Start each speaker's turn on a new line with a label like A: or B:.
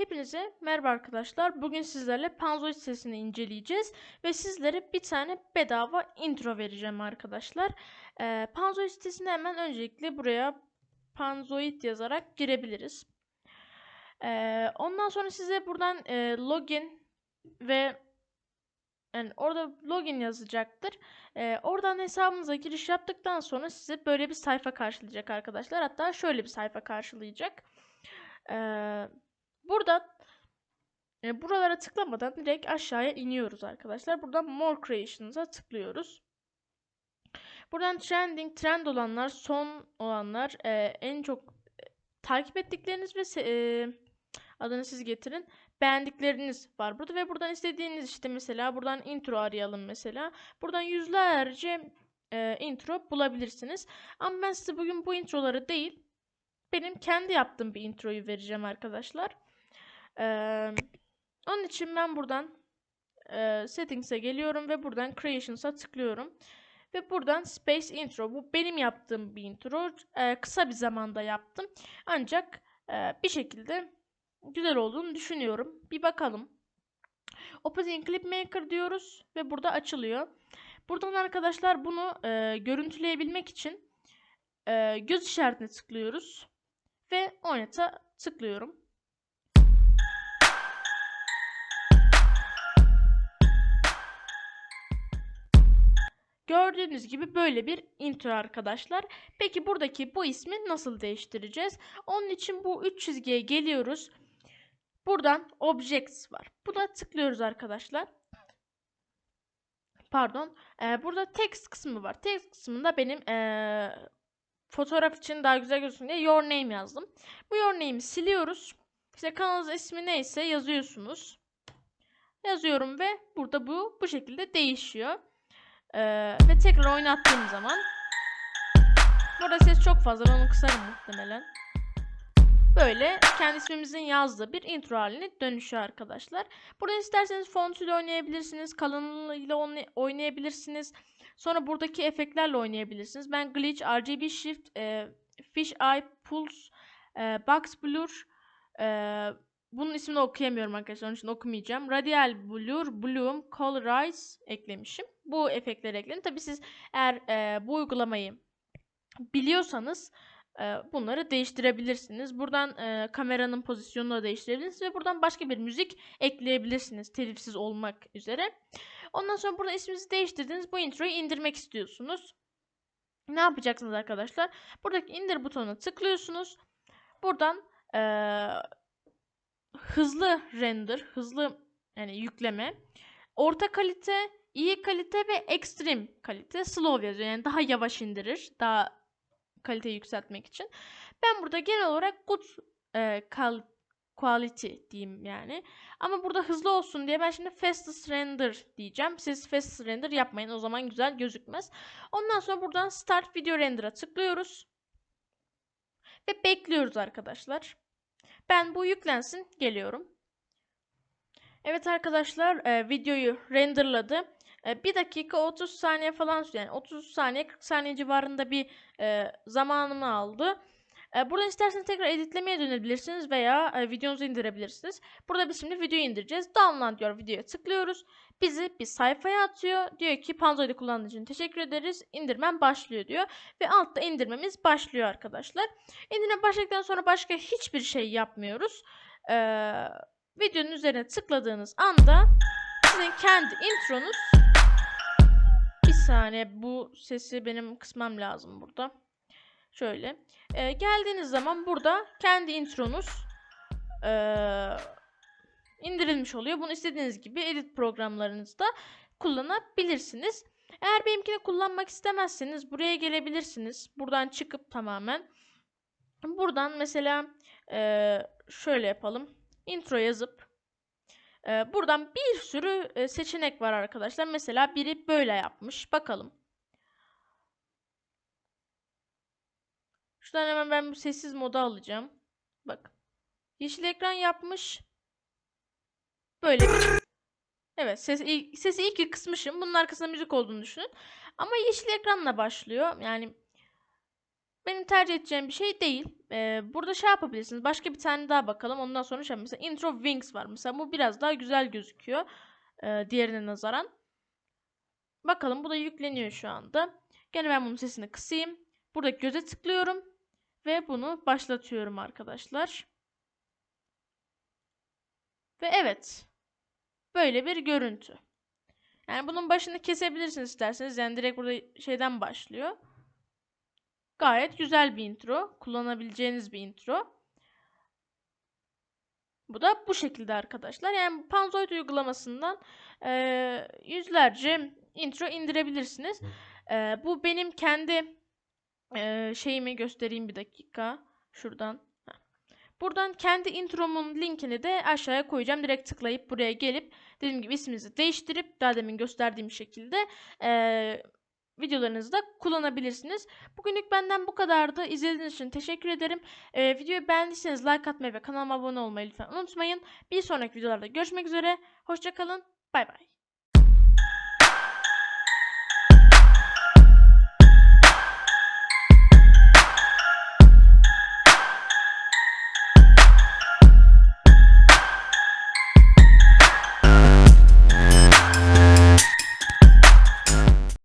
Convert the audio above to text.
A: Hepinize merhaba arkadaşlar. Bugün sizlerle Panzoid sesini inceleyeceğiz ve sizlere bir tane bedava intro vereceğim arkadaşlar. Ee, Panzoid sitesine hemen öncelikle buraya Panzoid yazarak girebiliriz. Ee, ondan sonra size buradan e, login ve yani orada login yazacaktır. Ee, oradan hesabınıza giriş yaptıktan sonra size böyle bir sayfa karşılayacak arkadaşlar. Hatta şöyle bir sayfa karşılayacak. Ee, burada e, buralara tıklamadan direkt aşağıya iniyoruz arkadaşlar. Buradan More Creations'a tıklıyoruz. Buradan trending, trend olanlar, son olanlar, e, en çok e, takip ettikleriniz ve e, adını siz getirin. Beğendikleriniz var burada ve buradan istediğiniz işte mesela buradan intro arayalım mesela. Buradan yüzlerce e, intro bulabilirsiniz. Ama ben size bugün bu introları değil, benim kendi yaptığım bir introyu vereceğim arkadaşlar. Onun için ben buradan e, Settings'e geliyorum ve buradan Creations'a tıklıyorum. Ve buradan Space Intro. Bu benim yaptığım bir intro. Ee, kısa bir zamanda yaptım. Ancak e, bir şekilde güzel olduğunu düşünüyorum. Bir bakalım. Open in Clip Maker diyoruz ve burada açılıyor. Buradan arkadaşlar bunu e, görüntüleyebilmek için e, göz işaretine tıklıyoruz ve oynata tıklıyorum. Gördüğünüz gibi böyle bir intro arkadaşlar. Peki buradaki bu ismi nasıl değiştireceğiz? Onun için bu üç çizgiye geliyoruz. Buradan Objects var. Buna tıklıyoruz arkadaşlar. Pardon. Ee, burada text kısmı var. Text kısmında benim ee, fotoğraf için daha güzel gözüksün diye your name yazdım. Bu your name'i siliyoruz. İşte kanalınızın ismi neyse yazıyorsunuz. Yazıyorum ve burada bu bu şekilde değişiyor. Ee, ve tekrar oynattığım zaman burada ses çok fazla ben onu kısarım muhtemelen. Böyle kendi ismimizin yazdığı bir intro haline dönüşüyor arkadaşlar. Burada isterseniz font ile oynayabilirsiniz. Kalınlığıyla oynayabilirsiniz. Sonra buradaki efektlerle oynayabilirsiniz. Ben glitch, RGB shift, e, fish eye, pulse, e, box blur, e, bunun ismini okuyamıyorum arkadaşlar. Onun için okumayacağım. Radial blur, bloom, colorize eklemişim. Bu efektleri ekledim. Tabi siz eğer e, bu uygulamayı biliyorsanız e, bunları değiştirebilirsiniz. Buradan e, kameranın pozisyonunu da değiştirebilirsiniz ve buradan başka bir müzik ekleyebilirsiniz telifsiz olmak üzere. Ondan sonra burada isminizi değiştirdiniz. Bu introyu indirmek istiyorsunuz. Ne yapacaksınız arkadaşlar? Buradaki indir butonuna tıklıyorsunuz. Buradan e, hızlı render, hızlı yani yükleme, orta kalite, iyi kalite ve extreme kalite, slow yazıyor. Yani daha yavaş indirir, daha kaliteyi yükseltmek için. Ben burada genel olarak good e, kal quality diyeyim yani. Ama burada hızlı olsun diye ben şimdi fastest render diyeceğim. Siz fastest render yapmayın o zaman güzel gözükmez. Ondan sonra buradan start video render'a tıklıyoruz. Ve bekliyoruz arkadaşlar. Ben bu yüklensin geliyorum. Evet arkadaşlar e, videoyu renderladı. E, 1 dakika 30 saniye falan yani 30 saniye 40 saniye civarında bir e, zamanımı aldı. E, buradan isterseniz tekrar editlemeye dönebilirsiniz veya e, videonuzu indirebilirsiniz. Burada biz şimdi videoyu indireceğiz. Download diyor videoya tıklıyoruz. Bizi bir sayfaya atıyor. Diyor ki Panzoid'i kullandığın için teşekkür ederiz. İndirmem başlıyor diyor. Ve altta indirmemiz başlıyor arkadaşlar. İndirme başladıktan sonra başka hiçbir şey yapmıyoruz. Ee, videonun üzerine tıkladığınız anda sizin kendi intronuz bir saniye bu sesi benim kısmam lazım burada. Şöyle. Ee, geldiğiniz zaman burada kendi intronuz ee, indirilmiş oluyor. Bunu istediğiniz gibi edit programlarınızda kullanabilirsiniz. Eğer benimkini kullanmak istemezseniz buraya gelebilirsiniz. Buradan çıkıp tamamen. Buradan mesela e, şöyle yapalım. Intro yazıp e, buradan bir sürü e, seçenek var arkadaşlar. Mesela biri böyle yapmış. Bakalım. Şuradan hemen ben bu sessiz moda alacağım. Bak. Yeşil ekran yapmış. Böyle Evet ses, sesi iyi ki kısmışım. Bunun arkasında müzik olduğunu düşünün. Ama yeşil ekranla başlıyor. Yani benim tercih edeceğim bir şey değil. Ee, burada şey yapabilirsiniz. Başka bir tane daha bakalım. Ondan sonra şey mesela intro wings var. Mesela bu biraz daha güzel gözüküyor. e, diğerine nazaran. Bakalım bu da yükleniyor şu anda. Gene ben bunun sesini kısayım. Burada göze tıklıyorum. Ve bunu başlatıyorum arkadaşlar. Ve evet. Böyle bir görüntü. Yani bunun başını kesebilirsiniz isterseniz. Yani direkt burada şeyden başlıyor. Gayet güzel bir intro. Kullanabileceğiniz bir intro. Bu da bu şekilde arkadaşlar. Yani Panzoid uygulamasından eee, yüzlerce intro indirebilirsiniz. Eee, bu benim kendi eee, şeyimi göstereyim bir dakika. Şuradan. Buradan kendi intromun linkini de aşağıya koyacağım. Direkt tıklayıp buraya gelip dediğim gibi isminizi değiştirip daha demin gösterdiğim şekilde eee videolarınızda kullanabilirsiniz. Bugünlük benden bu kadardı. İzlediğiniz için teşekkür ederim. Ee, videoyu beğendiyseniz like atmayı ve kanalıma abone olmayı lütfen unutmayın. Bir sonraki videolarda görüşmek üzere. Hoşçakalın. Bay bay.